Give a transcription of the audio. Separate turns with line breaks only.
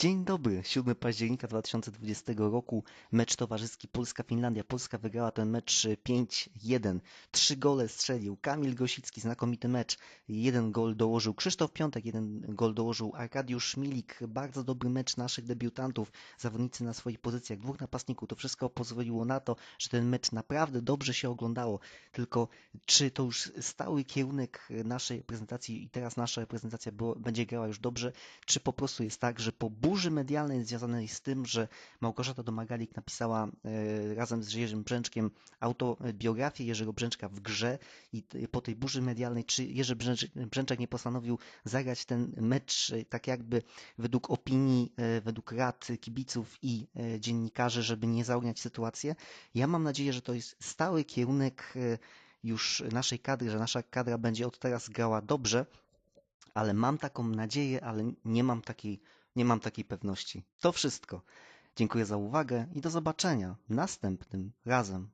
Dzień dobry, 7 października 2020 roku, mecz towarzyski Polska-Finlandia. Polska wygrała ten mecz 5-1. Trzy gole strzelił Kamil Gosicki, znakomity mecz. Jeden gol dołożył Krzysztof Piątek, jeden gol dołożył Arkadiusz Milik. Bardzo dobry mecz naszych debiutantów, zawodnicy na swoich pozycjach, dwóch napastników. To wszystko pozwoliło na to, że ten mecz naprawdę dobrze się oglądało. Tylko czy to już stały kierunek naszej prezentacji i teraz nasza reprezentacja będzie grała już dobrze, czy po prostu jest tak, że po burzy medialnej związanej z tym, że Małgorzata Domagalik napisała e, razem z Jerzym Brzęczkiem autobiografię Jerzego Brzęczka w grze i po tej burzy medialnej, czy Jerzy Brzęczek nie postanowił zagrać ten mecz e, tak jakby według opinii, e, według rad kibiców i dziennikarzy, żeby nie zaogniać sytuację. Ja mam nadzieję, że to jest stały kierunek już naszej kadry, że nasza kadra będzie od teraz grała dobrze, ale mam taką nadzieję, ale nie mam takiej nie mam takiej pewności. To wszystko. Dziękuję za uwagę i do zobaczenia następnym razem.